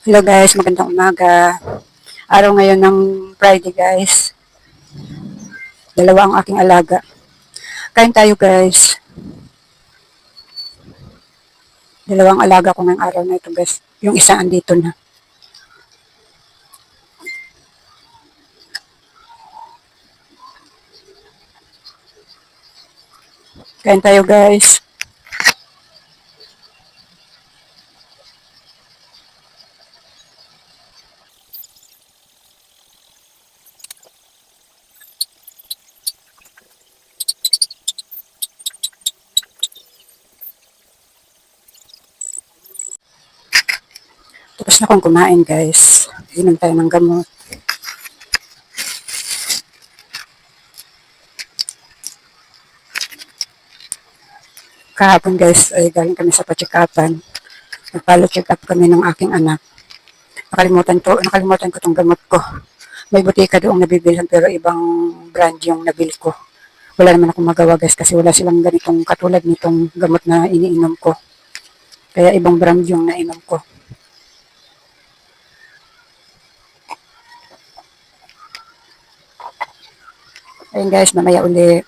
Hello guys, magandang umaga. Araw ngayon ng Friday guys. Dalawa ang aking alaga. Kain tayo guys. Dalawang alaga ko ngayong araw na ito guys. Yung isa andito na. Kain tayo guys. Tapos na akong kumain guys. Inom tayo ng gamot. Kahapon guys ay galing kami sa pachikapan. Nagpalo check up kami ng aking anak. Nakalimutan to, nakalimutan ko tong gamot ko. May butika doong nabibilhan pero ibang brand yung nabili ko. Wala naman akong magawa guys kasi wala silang ganitong katulad nitong gamot na iniinom ko. Kaya ibang brand yung nainom ko. Ayun guys, mamaya uli.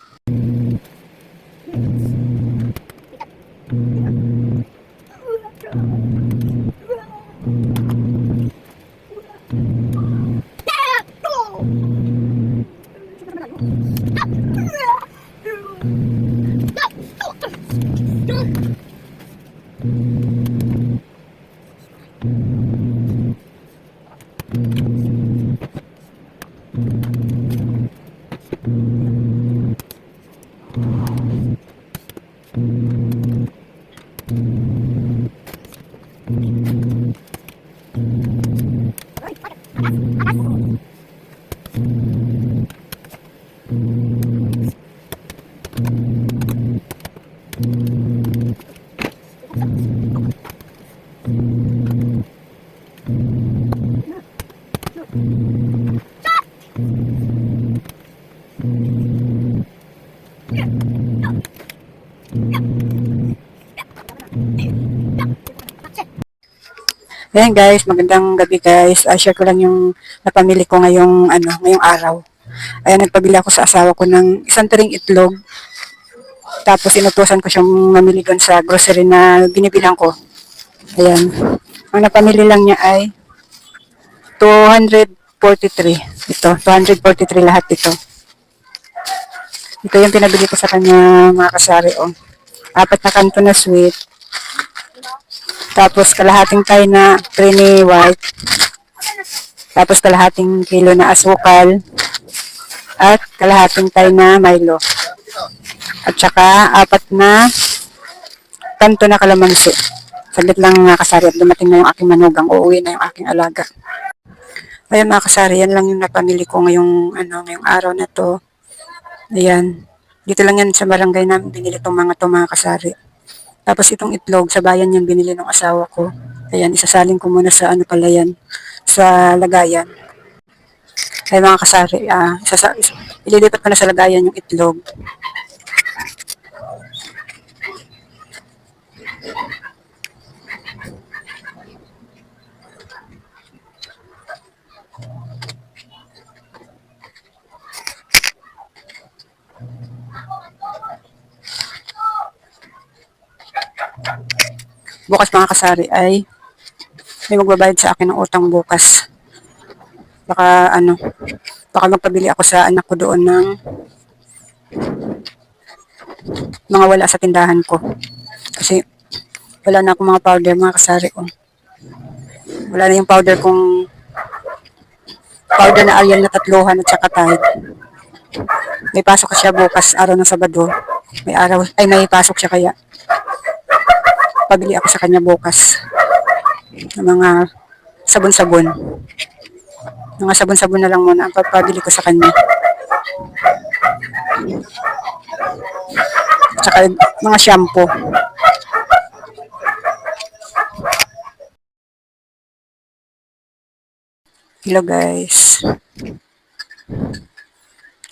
Ayan guys, magandang gabi guys. Uh, share ko lang yung napamili ko ngayong, ano, ngayong araw. Ayan, nagpabili ako sa asawa ko ng isang tiring itlog. Tapos inutusan ko siyang mamili doon sa grocery na binibilang ko. Ayan. Ang napamili lang niya ay 243. Ito, 243 lahat ito. Ito yung pinabili ko sa kanya mga kasari. Oh. Apat na kanto na sweet. Tapos kalahating tayo na creamy white. Tapos kalahating kilo na asukal. At kalahating tayo na Milo. At saka apat na kanto na kalamansi. Saglit lang mga kasari at dumating na yung aking manugang. Uuwi na yung aking alaga. Ayan mga kasari, lang yung napamili ko ngayong, ano, ngayong araw na to. Ayan. Dito lang yan sa barangay namin binili tong mga to mga kasari. Tapos itong itlog, sa bayan yan binili ng asawa ko. Ayan, isasalin ko muna sa ano pala yan, sa lagayan. Ay mga kasari, ah, isasa, is, ililipat ko na sa lagayan yung itlog. Bukas mga kasari ay may magbabayad sa akin ng utang bukas. Baka ano, baka magpabili ako sa anak ko doon ng mga wala sa tindahan ko. Kasi wala na akong mga powder mga kasari ko. Wala na yung powder kong powder na Ariel na tatluhan at saka tide. May pasok siya bukas, araw ng Sabado. May araw, ay may pasok siya kaya. Pabili ako sa kanya bukas. Ng mga sabon-sabon. Mga sabon-sabon na lang muna ang pagpabili ko sa kanya. Tsaka mga shampoo. Hello guys.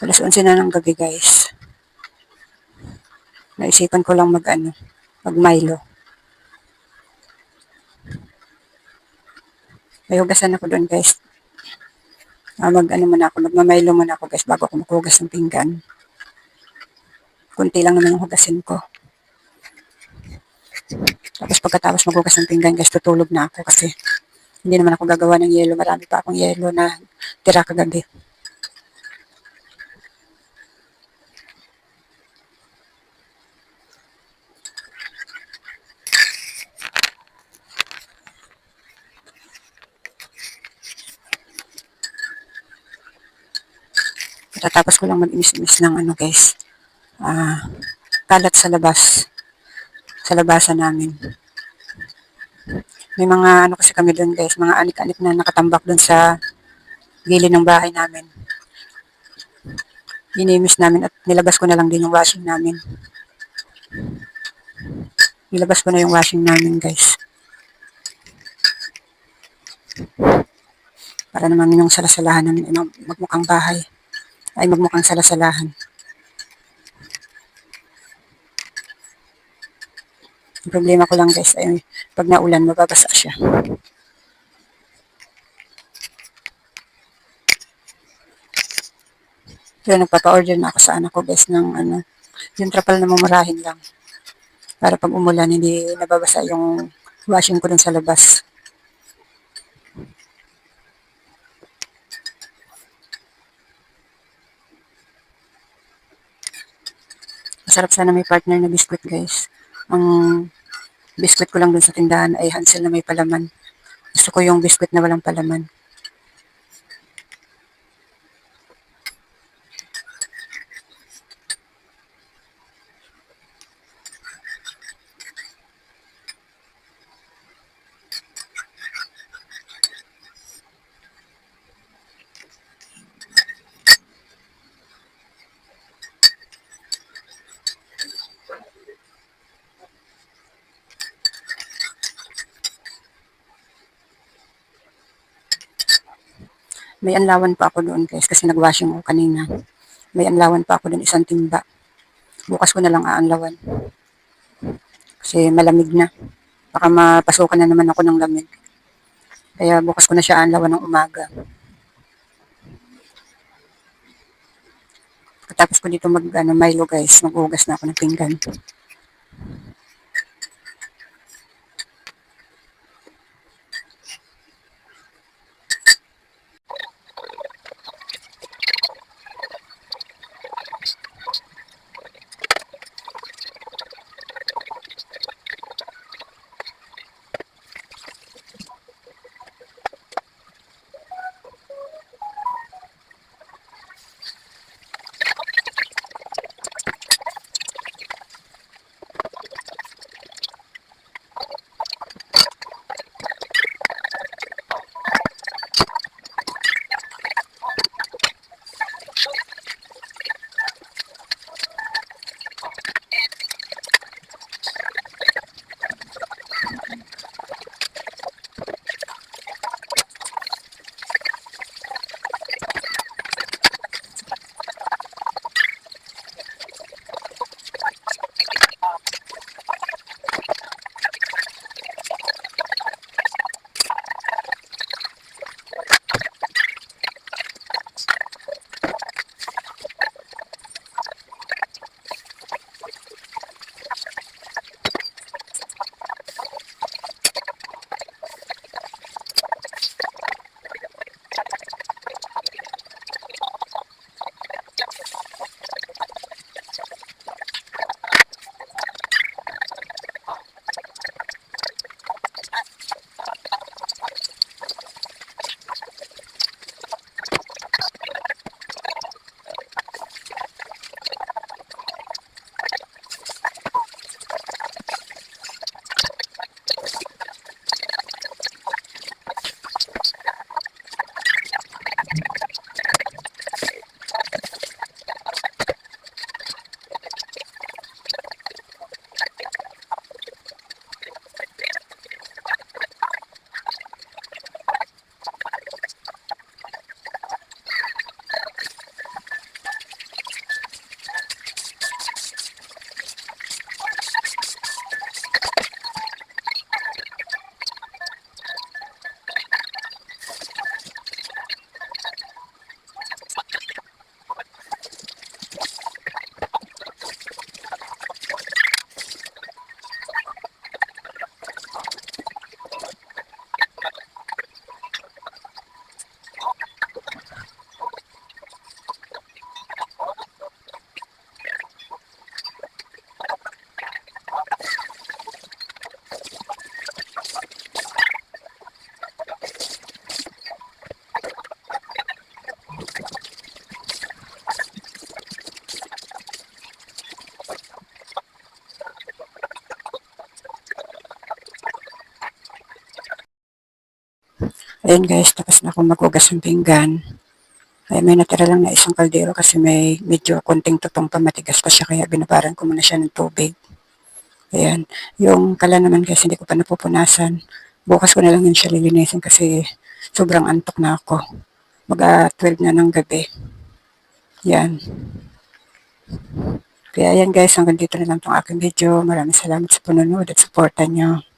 Alas 11 na ng gabi guys. Naisipan ko lang mag ano, mag Milo. May hugasan ako doon guys. Ah, mag ano muna ako, magmamaylo muna ako guys bago ako maghugas ng pinggan. Kunti lang naman yung hugasin ko. Tapos pagkatapos maghugas ng pinggan guys, tutulog na ako kasi hindi naman ako gagawa ng yelo. Marami pa akong yelo na tira kagabi. Tatapos ko lang mag-imis-imis ng ano guys. Ah, kalat sa labas. Sa labasan namin. May mga ano kasi kami doon guys, mga anik-anik na nakatambak doon sa gilid ng bahay namin. Inimis namin at nilabas ko na lang din yung washing namin. Nilabas ko na yung washing namin guys. Para naman yung salasalahan ay mag- magmukhang bahay. Ay magmukhang salasalahan. Ang problema ko lang guys ay pag naulan mababasa siya. Pero nagpapa-order na ako sa anak ko guys ng ano, yung trapal na mamurahin lang. Para pag umulan hindi nababasa yung washing ko dun sa labas. Masarap sana may partner na biscuit guys. Ang biscuit ko lang dun sa tindahan ay Hansel na may palaman. Gusto ko yung biscuit na walang palaman. May anlawan pa ako doon guys kasi nag-washing ako kanina. May anlawan pa ako doon isang timba. Bukas ko na lang aanlawan. Kasi malamig na. Baka mapasukan na naman ako ng lamig. Kaya bukas ko na siya aanlawan ng umaga. Pagkatapos ko dito mag ano, Milo guys, maghugas na ako ng pinggan. Ayan guys, tapos na akong maghugas ng pinggan. Ay, may natira lang na isang kaldero kasi may medyo konting tutong pa matigas pa siya kaya binabaran ko muna siya ng tubig. Ayan. Yung kala naman guys, hindi ko pa napupunasan. Bukas ko na lang yun siya lilinisin kasi sobrang antok na ako. Mag 12 na ng gabi. Yan. Kaya yan guys, hanggang dito na lang tong aking video. Maraming salamat sa panonood at suporta nyo.